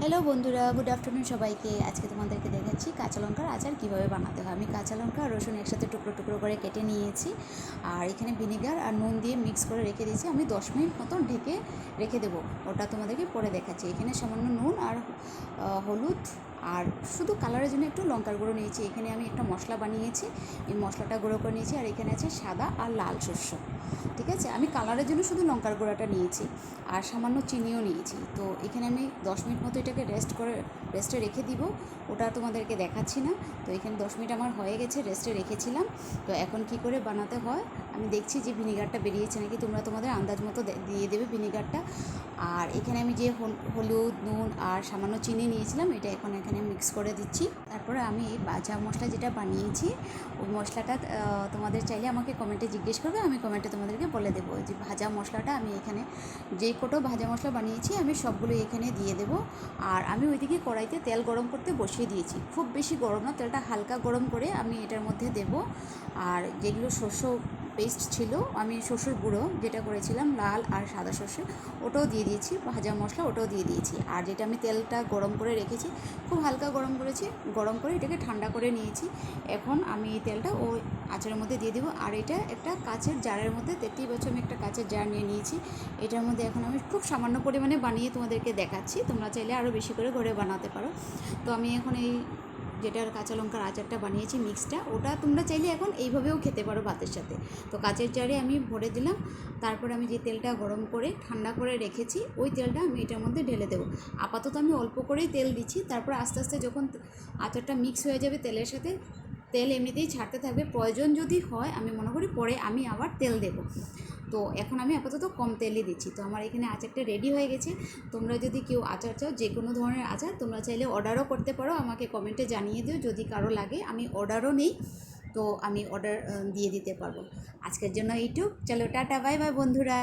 Hello বন্ধুরা good afternoon সবাইকে। আজকে তোমাদেরকে দেখাচ্ছি কাঁচা লঙ্কার আচার কীভাবে বানাতে হয়। আমি কাঁচা লঙ্কা আর রসুন একসাথে টুকরো টুকরো করে কেটে নিয়েছি। আর এখানে ভিনেগার আর নুন দিয়ে মিক্স করে রেখে দিয়েছি। আমি দশ মিনিট মতন ঢেকে রেখে দেবো। ওটা তোমাদেরকে পরে দেখাচ্ছি। এখানে সামান্য নুন আর হলুদ আর শুধু কালারের জন্য একটু লঙ্কার গুঁড়ো নিয়েছি। এখানে আমি একটা মশলা বানিয়েছি। এই মশলাটা গুঁড়ো করে নিয়েছি, আর এখানে আছে সাদা আর লাল শস্য ঠিক আছে? আমি কালারের জন্য শুধু লঙ্কার গুঁড়োটা নিয়েছি, আর সামান্য চিনিও নিয়েছি। তো এখানে আমি দশ মিনিট মতো এটাকে রেস্ট করে রেস্টে রেখে দিব। ওটা তোমাদেরকে দেখাচ্ছি না। তো এখানে দশ মিনিট আমার হয়ে গেছে রেস্টে রেখেছিলাম। তো এখন কি করে বানাতে হয়? আমি দেখছি যে ভিনিগারটা বেরিয়েছে নাকি, তোমরা তোমাদের আন্দাজ মতো দিয়ে দেবে ভিনিগারটা। আর এখানে আমি যে হল- হলুদ, নুন আর সামান্য চিনি নিয়েছিলাম, এটা এখন এখানে মিক্স করে দিচ্ছি। তারপরে আমি এই ভাজা মশলা যেটা বানিয়েছি, ওই মশলাটা তোমাদের চাইলে আমাকে কমেন্টে জিজ্ঞেস করবে, আমি কমেন্টে তোমাদেরকে বলে দেবো। যে ভাজা মশলাটা আমি এখানে, যে কোটো ভাজা মশলা বানিয়েছি, আমি সবগুলো এখানে দিয়ে দেব। আর আমি ওইদিকে কড়াইতে তেল গরম করতে বসিয়ে দিয়েছি। খুব বেশি গরম না, তেলটা হালকা গরম করে আমি এটার মধ্যে দেব। আর যেগুলো শস্য পেস্ট ছিল। আমি শস্যর গুঁড়ো যেটা করেছিলাম, লাল আর সাদা শস্য ওটাও দিয়ে দিয়েছি। ভাজা মশলা ওটাও দিয়ে দিয়েছি। আর যেটা আমি তেলটা গরম করে রেখেছি, খুব হালকা গরম করেছি, গরম করে এটাকে ঠান্ডা করে নিয়েছি। এখন আমি এই তেলটা ওই আচারের মধ্যে দিয়ে দেবো। আর এটা একটা কাচের জারের মধ্যে দেখতেই বছর আমি একটা কাচের জার নিয়ে নিয়েছি। এটার মধ্যে এখন আমি খুব সামান্য পরিমাণে বানিয়ে তোমাদেরকে দেখাচ্ছি। তোমরা চাইলে আরও বেশি করে ঘরে বানাতে পারো। তো আমি এখন এই যেটার কাঁচা লঙ্কার আচারটা বানিয়েছি মিক্সটা, ওটা তোমরা চাইলে এখন এইভাবেও খেতে পারো ভাতের সাথে। তো কাঁচের জারে আমি ভরে দিলাম, তারপরে আমি যে তেলটা গরম করে ঠান্ডা করে রেখেছি, ওই তেলটা আমি এটার মধ্যে ঢেলে দেবো। আপাতত আমি অল্প করেই তেল দিচ্ছি, তারপর আস্তে আস্তে যখন আচারটা মিক্স হয়ে যাবে তেলের সাথে তেল এমনিতেই ছাড়তে থাকবে, প্রয়োজন যদি হয় আমি মনে করি পরে আমি আবার তেল দেবো। তো এখন আমি আপাতত কম তেলই দিচ্ছি। তো আমার এখানে আচারটা রেডি হয়ে গেছে। তোমরা যদি কেউ আচার চাও, যে কোনো ধরনের আচার, তোমরা চাইলে অর্ডারও করতে পারো। আমাকে কমেন্টে জানিয়ে দিও, যদি কারও লাগে। আমি অর্ডারও নেই, তো আমি অর্ডার দিয়ে দিতে পারব। আজকের জন্য এইটুক। চলো, টাটা বাই বাই বন্ধুরা।